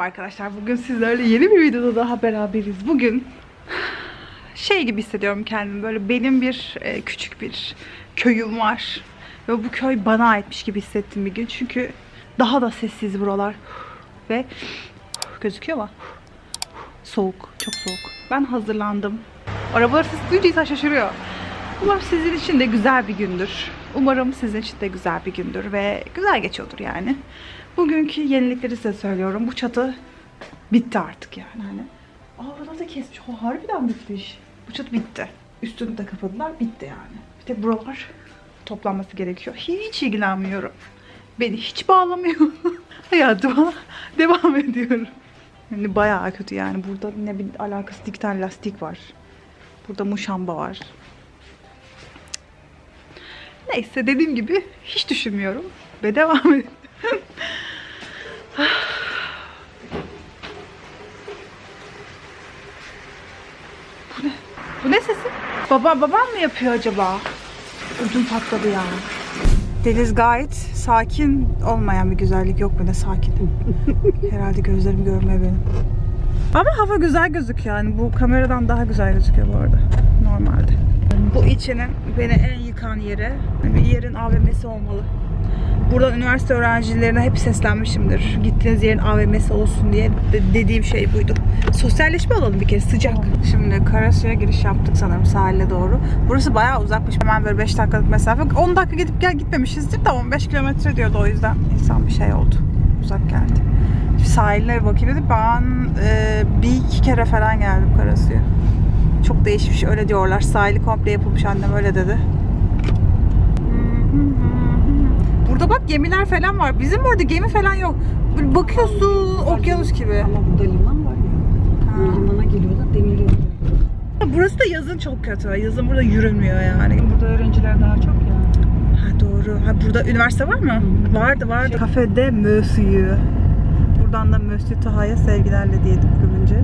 Merhaba arkadaşlar. Bugün sizlerle yeni bir videoda daha beraberiz. Bugün şey gibi hissediyorum kendimi. Böyle benim bir e, küçük bir köyüm var. Ve bu köy bana aitmiş gibi hissettim bir gün. Çünkü daha da sessiz buralar. Ve gözüküyor mu? Soğuk. Çok soğuk. Ben hazırlandım. Arabalar duyunca insan şaşırıyor. Umarım sizin için de güzel bir gündür. Umarım sizin için de güzel bir gündür ve güzel geçiyordur yani. Bugünkü yenilikleri size söylüyorum. Bu çatı bitti artık yani. Hani Aa burada da kesmiş. O harbiden bitmiş. Bu çatı bitti. Üstünü de kapadılar. Bitti yani. Bir tek buralar toplanması gerekiyor. Hiç ilgilenmiyorum. Beni hiç bağlamıyor. Hayatıma devam ediyorum. Yani bayağı kötü yani. Burada ne bir alakası iki tane lastik var. Burada muşamba var. Neyse dediğim gibi hiç düşünmüyorum. Ve devam ediyorum. Bu ne sesi? Baba, babam mı yapıyor acaba? Ödüm patladı ya. Deniz gayet sakin olmayan bir güzellik yok bende sakin. Herhalde gözlerim görmüyor benim. Ama hava güzel gözüküyor yani bu kameradan daha güzel gözüküyor bu arada normalde. Bu içinin beni en yıkan yeri bir yerin AVM'si olmalı. Buradan üniversite öğrencilerine hep seslenmişimdir. Gittiğiniz yerin AVM'si olsun diye de- dediğim şey buydu. Sosyalleşme alalım bir kere sıcak. Şimdi Karasu'ya giriş yaptık sanırım sahile doğru. Burası bayağı uzakmış. Hemen böyle 5 dakikalık mesafe. 10 dakika gidip gel gitmemişizdir de 15 kilometre diyordu o yüzden insan bir şey oldu. Uzak geldi. Bir bakayım dedim. Ben e, bir iki kere falan geldim Karasu'ya. Çok değişmiş öyle diyorlar. Sahili komple yapılmış annem öyle dedi. Burada bak gemiler falan var. Bizim orada gemi falan yok. Böyle bakıyorsun okyanus gibi. Ama burada liman var ya. Ha. Limana geliyorlar, demir yolu. Burası da yazın çok kötü. Yazın burada yürünmüyor yani. Burada öğrenciler daha çok ya. Ha doğru. Ha burada üniversite var mı? Vardı vardı. Kafede Mösyö. Buradan da Mösyö Taha'ya sevgilerle diyelim görünce.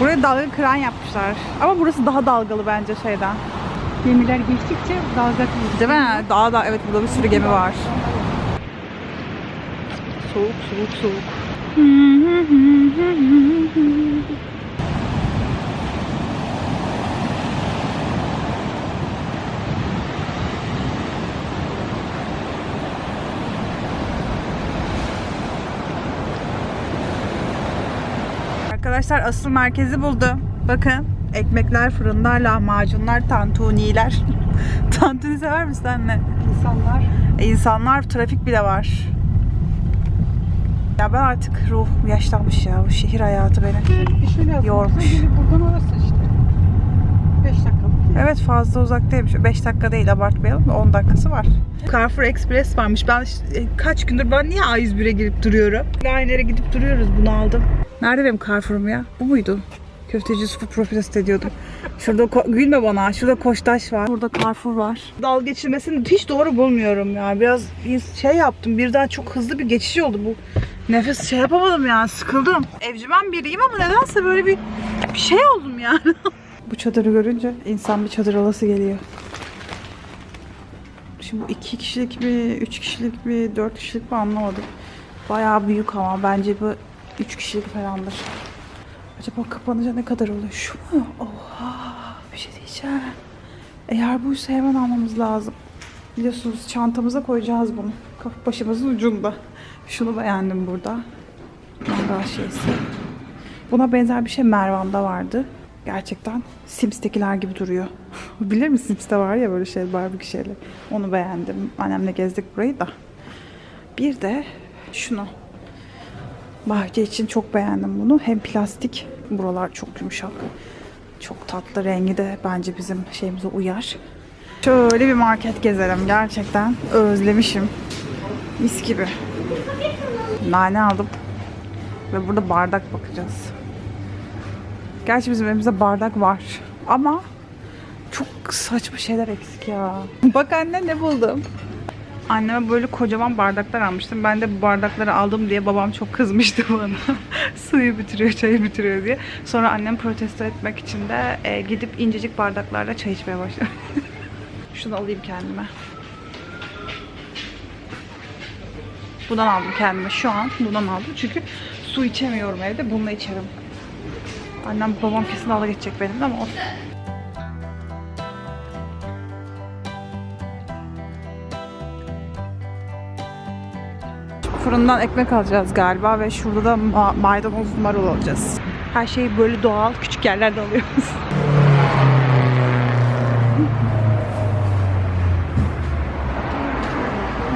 Buraya dalga kıran yapmışlar. Ama burası daha dalgalı bence şeyden. Gemiler geçtikçe dalga kırıyor. Değil mi? Daha da evet burada bir sürü gemi var. Soğuk soğuk soğuk. Arkadaşlar asıl merkezi buldum. Bakın ekmekler fırında, lahmacunlar, tantuniler. Tantuni sever misin anne? İnsanlar E, insanlar, trafik bile var. Ya ben artık ruh yaşlanmış ya. Bu şehir hayatı beni. yazmışsın. Yormuş. Buradan orası işte. 5 dakikalık. Evet fazla uzak değilmiş. 5 dakika değil abartmayalım da 10 dakikası var. Carrefour Express varmış. Ben e, kaç gündür ben niye A101'e girip duruyorum? Aynı yere gidip duruyoruz bunu aldım. Nerede benim Carrefour'um ya? Bu muydu? Köfteci Yusuf'u protesto ediyordum. Şurada gülme bana. Şurada Koçtaş var. Burada Carrefour var. Dal geçirmesini hiç doğru bulmuyorum ya. Biraz bir şey yaptım. Birden çok hızlı bir geçiş oldu bu. Nefes şey yapamadım ya. Sıkıldım. Evcimen biriyim ama nedense böyle bir, bir şey oldum yani. Bu çadırı görünce insan bir çadır alası geliyor. Şimdi bu iki kişilik mi, üç kişilik mi, dört kişilik mi anlamadım. Bayağı büyük ama bence bu üç kişilik falandır. Acaba kapanınca ne kadar oluyor? Şu mu? Oha! Bir şey diyeceğim. Eğer buysa hemen almamız lazım. Biliyorsunuz çantamıza koyacağız bunu. Başımızın ucunda. Şunu beğendim burada. Mangal şeysi. Buna benzer bir şey Mervan'da vardı. Gerçekten Sims'tekiler gibi duruyor. Bilir misin Sims'te var ya böyle şey barbekü şeyler. Onu beğendim. Annemle gezdik burayı da. Bir de şunu. Bahçe için çok beğendim bunu. Hem plastik. Buralar çok yumuşak. Çok tatlı rengi de bence bizim şeyimize uyar. Şöyle bir market gezelim. Gerçekten özlemişim. Mis gibi. Nane aldım. Ve burada bardak bakacağız. Gerçi bizim evimizde bardak var. Ama çok saçma şeyler eksik ya. Bak anne ne buldum. Anneme böyle kocaman bardaklar almıştım. Ben de bu bardakları aldım diye babam çok kızmıştı bana. Suyu bitiriyor, çayı bitiriyor diye. Sonra annem protesto etmek için de e, gidip incecik bardaklarla çay içmeye başladı. Şunu alayım kendime. Bundan aldım kendime şu an. Bundan aldım çünkü su içemiyorum evde. Bununla içerim. Annem babam kesin dalga geçecek benimle ama olsun. Fırından ekmek alacağız galiba ve şurada da ma- maydanoz marul alacağız. Her şeyi böyle doğal küçük yerlerde alıyoruz.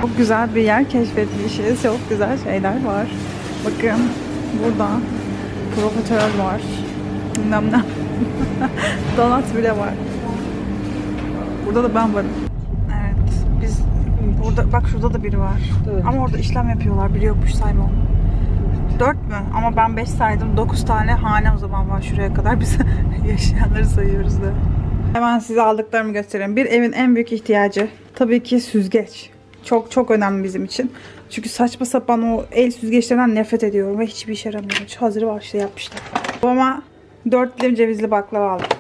Çok güzel bir yer keşfetmişiz. Çok güzel şeyler var. Bakın burada profiterol var. Bilmem ne. Donat bile var. Burada da ben varım. Evet. Biz burada bak şurada da biri var. Evet. Ama orada işlem yapıyorlar. Biri yokmuş sayma. Dört mü? Ama ben beş saydım. Dokuz tane hane o zaman var şuraya kadar. Biz yaşayanları sayıyoruz da. Hemen size aldıklarımı göstereyim. Bir evin en büyük ihtiyacı tabii ki süzgeç. Çok çok önemli bizim için. Çünkü saçma sapan o el süzgeçlerinden nefret ediyorum ve hiçbir işe yaramıyor. Şu hazırı var işte yapmışlar. Babama dört dilim cevizli baklava aldık.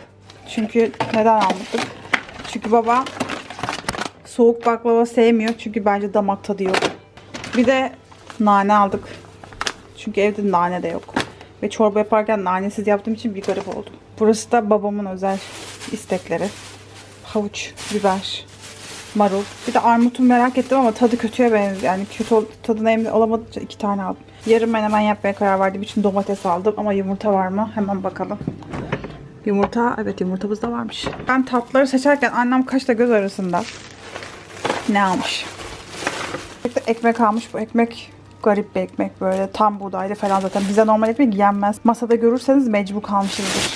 Çünkü neden almadık? Çünkü baba soğuk baklava sevmiyor. Çünkü bence damak tadı yok. Bir de nane aldık. Çünkü evde nane de yok. Ve çorba yaparken nanesiz yaptığım için bir garip oldu. Burası da babamın özel istekleri. Havuç, biber, marul. Bir de armutu merak ettim ama tadı kötüye benziyor. Yani kötü tadına emin olamadığı için iki tane aldım. Yarın menemen yapmaya karar verdiğim için domates aldım. Ama yumurta var mı? Hemen bakalım. Yumurta, evet yumurtamız da varmış. Ben tatları seçerken annem kaçta göz arasında ne almış? Bir ekmek almış. Bu ekmek garip bir ekmek böyle tam buğdaylı falan zaten. Bize normal ekmek yenmez. Masada görürseniz mecbur kalmışızdır.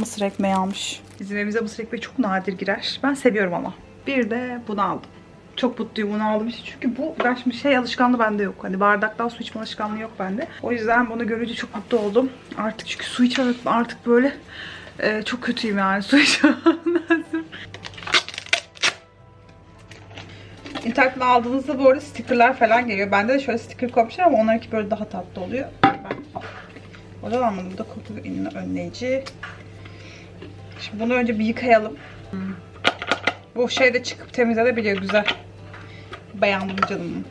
Mısır ekmeği almış. Bizim evimize mısır ekmeği çok nadir girer. Ben seviyorum ama. Bir de bunu aldım. Çok mutluyum bunu aldığım için. Çünkü bu ben şimdi şey alışkanlığı bende yok. Hani bardaktan su içme alışkanlığı yok bende. O yüzden bunu görünce çok mutlu oldum. Artık çünkü su içmemek artık böyle e, çok kötüyüm yani su içmem lazım. Aldığınızda bu arada stickerlar falan geliyor. Bende de şöyle sticker koymuşlar ama onlarınki böyle daha tatlı oluyor. Ben oradan almadım. Da koku önleyici. Şimdi bunu önce bir yıkayalım. Bu şey de çıkıp temizlenebiliyor güzel. Beğendim canım.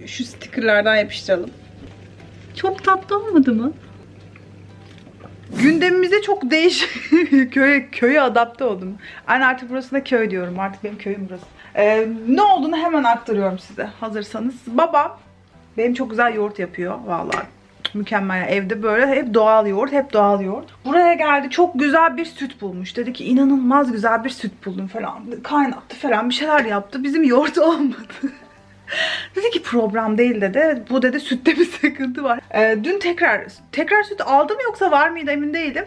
Şu stickerlardan yapıştıralım. Çok tatlı olmadı mı? Gündemimize çok değişik köye köye adapte oldum. Anne artık burasına köy diyorum. Artık benim köyüm burası. Ee, ne olduğunu hemen aktarıyorum size. Hazırsanız. Babam benim çok güzel yoğurt yapıyor vallahi. Mükemmel. Evde böyle hep doğal yoğurt, hep doğal yoğurt. Buraya geldi çok güzel bir süt bulmuş. Dedi ki inanılmaz güzel bir süt buldum falan. Kaynattı falan bir şeyler yaptı. Bizim yoğurt olmadı. Dedi ki program değil dedi. Bu dedi sütte bir sıkıntı var. Ee, dün tekrar tekrar süt aldı mı yoksa var mıydı emin değilim.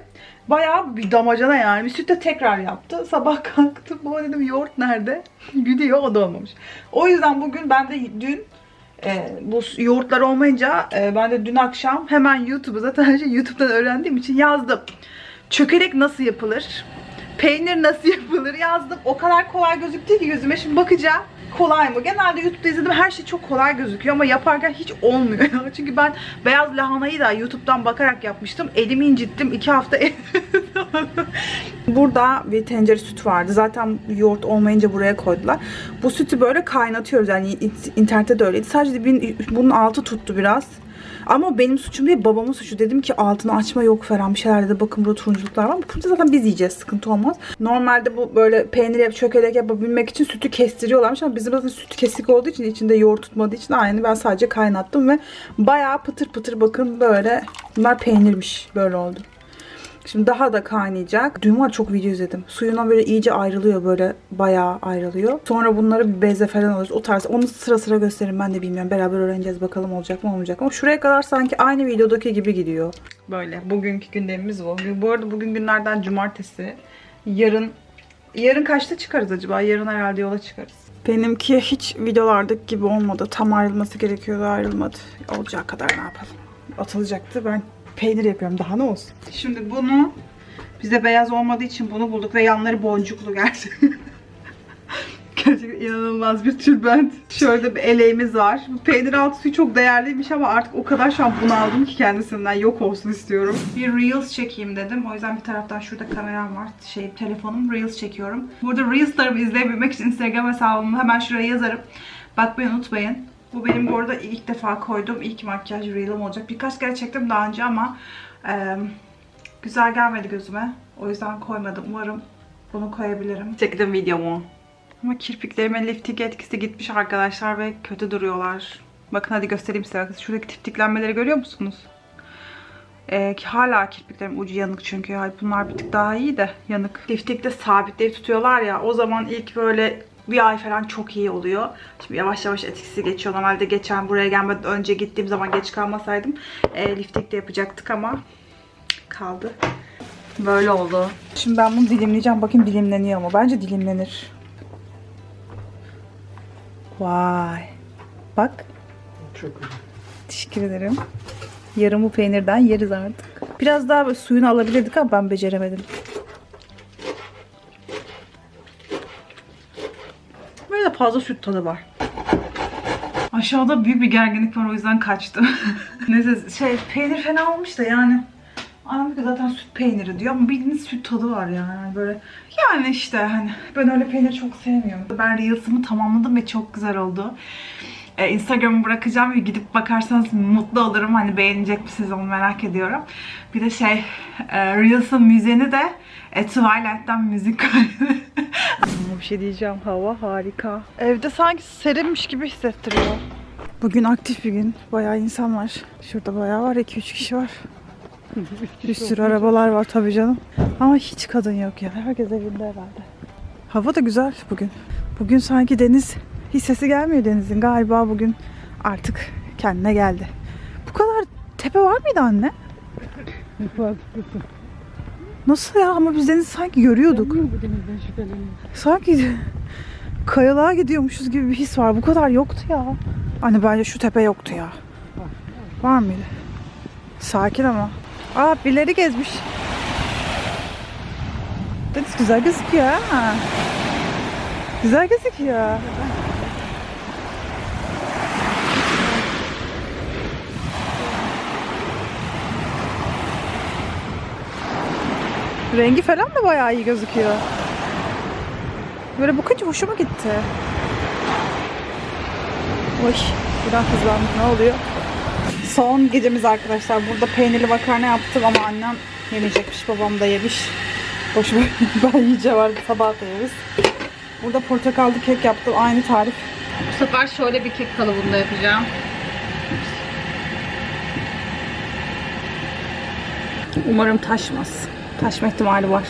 Bayağı bir damacana yani. Bir sütte tekrar yaptı. Sabah kalktım. Baba dedim yoğurt nerede? Gidiyor o da olmamış. O yüzden bugün ben de dün e, bu yoğurtlar olmayınca e, ben de dün akşam hemen YouTube'a zaten her şeyi YouTube'dan öğrendiğim için yazdım. Çökelek nasıl yapılır? Peynir nasıl yapılır yazdım. O kadar kolay gözüktü ki gözüme şimdi bakacağım. Kolay mı? Genelde YouTube'da izledim her şey çok kolay gözüküyor ama yaparken hiç olmuyor. Çünkü ben beyaz lahanayı da YouTube'dan bakarak yapmıştım. Elimi incittim. iki hafta Burada bir tencere süt vardı. Zaten yoğurt olmayınca buraya koydular. Bu sütü böyle kaynatıyoruz. Yani in- internette de öyleydi. Sadece bir- bunun altı tuttu biraz. Ama benim suçum değil babamın suçu. Dedim ki altını açma yok falan bir şeyler dedi. Bakın burada turunculuklar var. Bu zaten biz yiyeceğiz. Sıkıntı olmaz. Normalde bu böyle peynir çökelek yapabilmek için sütü kestiriyorlarmış ama bizim zaten süt kesik olduğu için içinde yoğurt tutmadığı için aynı ben sadece kaynattım ve bayağı pıtır pıtır bakın böyle bunlar peynirmiş. Böyle oldu. Şimdi daha da kaynayacak. Dün var çok video izledim. Suyundan böyle iyice ayrılıyor böyle bayağı ayrılıyor. Sonra bunları bir beze falan alıyoruz. O tarz. Onu sıra sıra gösteririm ben de bilmiyorum. Beraber öğreneceğiz bakalım olacak mı olmayacak mı. Ama şuraya kadar sanki aynı videodaki gibi gidiyor. Böyle. Bugünkü gündemimiz bu. Bu arada bugün günlerden cumartesi. Yarın Yarın kaçta çıkarız acaba? Yarın herhalde yola çıkarız. Benimki hiç videolardaki gibi olmadı. Tam ayrılması gerekiyordu ayrılmadı. Olacağı kadar ne yapalım. Atılacaktı. Ben peynir yapıyorum. Daha ne olsun? Şimdi bunu bize beyaz olmadığı için bunu bulduk ve yanları boncuklu gerçekten. Gerçekten inanılmaz bir tülbent. Şöyle bir eleğimiz var. Bu peynir altı suyu çok değerliymiş ama artık o kadar şu an bunaldım ki kendisinden yok olsun istiyorum. Bir Reels çekeyim dedim. O yüzden bir taraftan şurada kameram var. Şey telefonum Reels çekiyorum. Burada Reels'larımı izleyebilmek için Instagram hesabımı hemen şuraya yazarım. Bakmayı unutmayın. Bu benim bu arada ilk defa koyduğum ilk makyaj reel'im olacak. Birkaç kere çektim daha önce ama eee, güzel gelmedi gözüme. O yüzden koymadım. Umarım bunu koyabilirim. Çektim videomu. Ama kirpiklerime lifting etkisi gitmiş arkadaşlar ve kötü duruyorlar. Bakın hadi göstereyim size. Şuradaki tiftiklenmeleri görüyor musunuz? Ee, ki hala kirpiklerim ucu yanık çünkü. Yani bunlar bir tık daha iyi de yanık. Liftikte sabitleyip tutuyorlar ya. O zaman ilk böyle bir ay falan çok iyi oluyor. Şimdi yavaş yavaş etkisi geçiyor. Normalde geçen buraya gelmeden önce gittiğim zaman geç kalmasaydım e, liftik de yapacaktık ama kaldı. Böyle oldu. Şimdi ben bunu dilimleyeceğim. Bakayım dilimleniyor mu? Bence dilimlenir. Vay. Bak. Çok güzel. Teşekkür ederim. Yarımı peynirden yeriz artık. Biraz daha suyunu alabilirdik ama ben beceremedim. Fazla süt tadı var. Aşağıda büyük bir gerginlik var o yüzden kaçtım. Neyse şey peynir fena olmuş da yani. Ki zaten süt peyniri diyor ama bildiğiniz süt tadı var yani. Yani böyle yani işte hani ben öyle peynir çok sevmiyorum. Ben Reels'ımı tamamladım ve çok güzel oldu. Ee, Instagram'ı bırakacağım ve gidip bakarsanız mutlu olurum. Hani beğenecek misiniz onu merak ediyorum. Bir de şey e, Reels'ın müziğini de e, Twilight'tan müzik koydum. bir şey diyeceğim. Hava harika. Evde sanki serinmiş gibi hissettiriyor. Bugün aktif bir gün. Bayağı insan var. Şurada bayağı var. 2-3 kişi var. Bir sürü arabalar var tabii canım. Ama hiç kadın yok ya. Herkes evinde herhalde. Hava da güzel bugün. Bugün sanki deniz hissesi gelmiyor denizin. Galiba bugün artık kendine geldi. Bu kadar tepe var mıydı anne? Nasıl ya? Ama biz denizi sanki görüyorduk. Sanki kayalığa gidiyormuşuz gibi bir his var. Bu kadar yoktu ya. Anne bence şu tepe yoktu ya. Var mıydı? Sakin ama. Aa birileri gezmiş. Deniz güzel gözüküyor ha. Güzel gözüküyor. Rengi falan da bayağı iyi gözüküyor. Böyle bakınca hoşuma gitti. Oy, buradan hızlandık. Ne oluyor? Son gecemiz arkadaşlar. Burada peynirli makarna yaptım ama annem yemeyecekmiş. Babam da yemiş. Boş ver. ben yiyeceğim artık. Sabah da yeriz. Burada portakallı kek yaptım. Aynı tarif. Bu sefer şöyle bir kek kalıbında yapacağım. Umarım taşmaz. Taşma ihtimali var.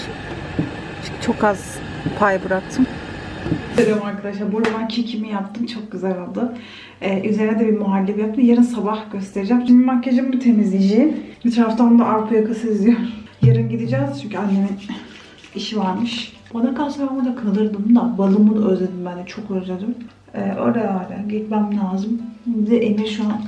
Çünkü çok az pay bıraktım. Selam arkadaşlar. Burada ben kekimi yaptım. Çok güzel oldu. Ee, üzerine de bir muhallebi yaptım. Yarın sabah göstereceğim. Şimdi makyajımı temizleyeceğim. Bir taraftan da arpa yakası izliyorum. Yarın gideceğiz çünkü annemin işi varmış. Bana kalsa ben burada kalırdım da balımı da özledim ben de çok özledim. Ee, oraya oraya gitmem lazım. Bir de Emir şu an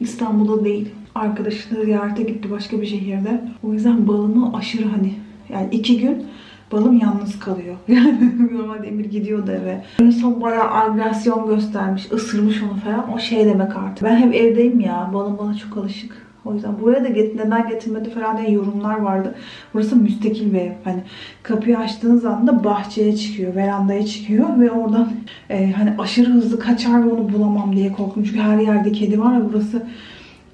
İstanbul'da değil. Arkadaşını ziyarete gitti başka bir şehirde. O yüzden balımı aşırı hani yani iki gün balım yalnız kalıyor. Yani normalde Emir gidiyordu eve. En son bayağı agresyon göstermiş, ısırmış onu falan. O şey demek artık. Ben hep evdeyim ya. Balım bana çok alışık. O yüzden buraya da get neden getirmedi falan diye yorumlar vardı. Burası müstakil bir ev. Hani kapıyı açtığınız anda bahçeye çıkıyor, verandaya çıkıyor ve oradan e, hani aşırı hızlı kaçar ve onu bulamam diye korktum. Çünkü her yerde kedi var ve burası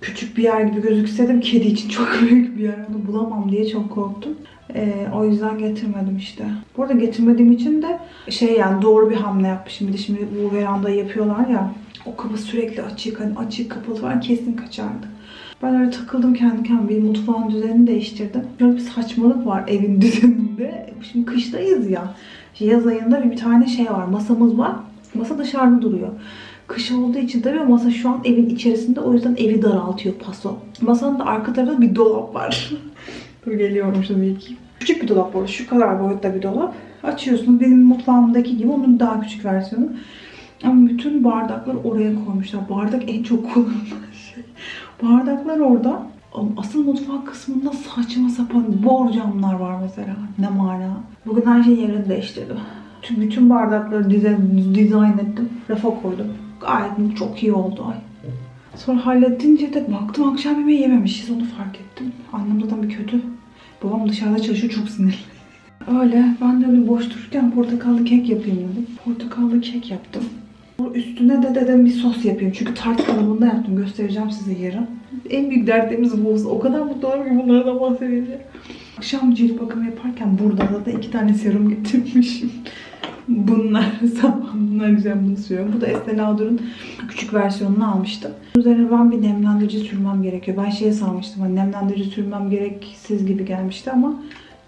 küçük bir yer gibi gözükse de kedi için çok büyük bir yer. Onu bulamam diye çok korktum. Ee, o yüzden getirmedim işte. Bu arada getirmediğim için de şey yani doğru bir hamle yapmışım. Bir de şimdi bu verandayı yapıyorlar ya. O kapı sürekli açık hani açık kapalı falan kesin kaçardı. Ben öyle takıldım kendi kendime. Mutfağın düzenini değiştirdim. Böyle bir saçmalık var evin düzeninde. Şimdi kıştayız ya. Yaz ayında bir tane şey var. Masamız var. Masa dışarıda duruyor. Kış olduğu için tabii masa şu an evin içerisinde. O yüzden evi daraltıyor paso. Masanın da arka tarafında bir dolap var. Dur geliyorum şimdi iki. Küçük bir dolap orada. Şu kadar boyutta bir dolap. Açıyorsun. Benim mutfağımdaki gibi onun daha küçük versiyonu. Ama bütün bardakları oraya koymuşlar. Bardak en çok kullanılan şey. Bardaklar orada. Asıl mutfak kısmında saçma sapan borcamlar var mesela. Ne mana. Bugün her şeyin yerini değiştirdim. Tüm bütün bardakları dizayn ettim. Rafa koydum. Gayet çok iyi oldu. Sonra halledince de baktım akşam yemeği yememişiz onu fark ettim. Annem zaten bir kötü. Babam dışarıda çalışıyor çok sinirli. Öyle ben de öyle boş dururken portakallı kek yapayım dedim. Portakallı kek yaptım. Üstüne de dedim bir sos yapayım. Çünkü tart kalıbında yaptım. Göstereceğim size yarın. En büyük dertlerimiz bu olsun. O kadar mutlu olurum ki bunlardan bahsedince. Akşam cilt bakımı yaparken burada da iki tane serum getirmişim. Bunlar bunlar güzel bunu sürüyorum. Bu da Estee Lauder'ın küçük versiyonunu almıştım. Üzerine ben bir nemlendirici sürmem gerekiyor. Ben şeye sanmıştım hani nemlendirici sürmem gereksiz gibi gelmişti ama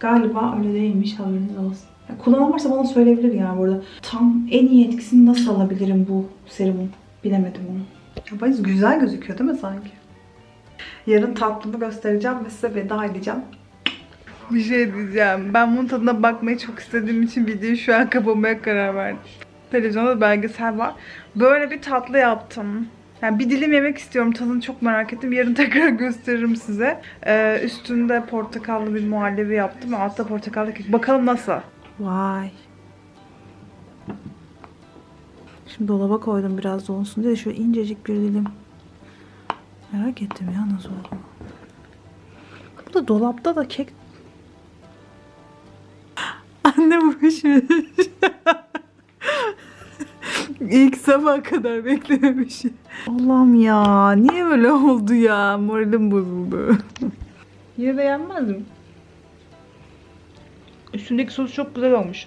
galiba öyle değilmiş haberiniz olsun. Ya kullanan varsa bana söyleyebilir yani burada. Tam en iyi etkisini nasıl alabilirim bu serumun? Bilemedim onu. Ama güzel gözüküyor değil mi sanki? Yarın tatlımı göstereceğim ve size veda edeceğim. Bir şey diyeceğim. Ben bunun tadına bakmayı çok istediğim için videoyu şu an kapamaya karar verdim. Televizyonda belgesel var. Böyle bir tatlı yaptım. Yani bir dilim yemek istiyorum. Tadını çok merak ettim. Yarın tekrar gösteririm size. Ee, üstünde portakallı bir muhallebi yaptım. Altta portakallı kek. Bakalım nasıl? Vay. Şimdi dolaba koydum biraz donsun diye. Şöyle incecik bir dilim. Merak ettim ya nasıl oldu. Bu da dolapta da kek Bu pişmiş. İlk sabah kadar beklememiş. Allah'ım ya. Niye öyle oldu ya? Moralim bozuldu. Yine de yenmez mi? Üstündeki sos çok güzel olmuş.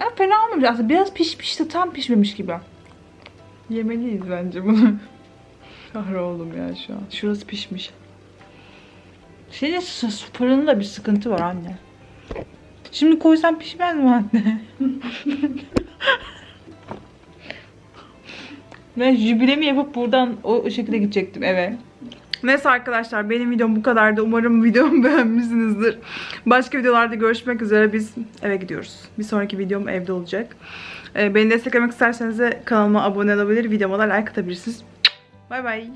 Ya fena olmamış aslında. Biraz pişmiş de tam pişmemiş gibi. Yemeliyiz bence bunu. Kahroldum ya şu an. Şurası pişmiş. Şeyde fırında bir sıkıntı var anne. Şimdi koysam pişmez mi anne? ben jübilemi yapıp buradan o şekilde gidecektim eve. Neyse arkadaşlar benim videom bu kadardı. Umarım videomu beğenmişsinizdir. Başka videolarda görüşmek üzere. Biz eve gidiyoruz. Bir sonraki videom evde olacak. Ee, beni desteklemek isterseniz de kanalıma abone olabilir, videoma da like atabilirsiniz. Bay bay.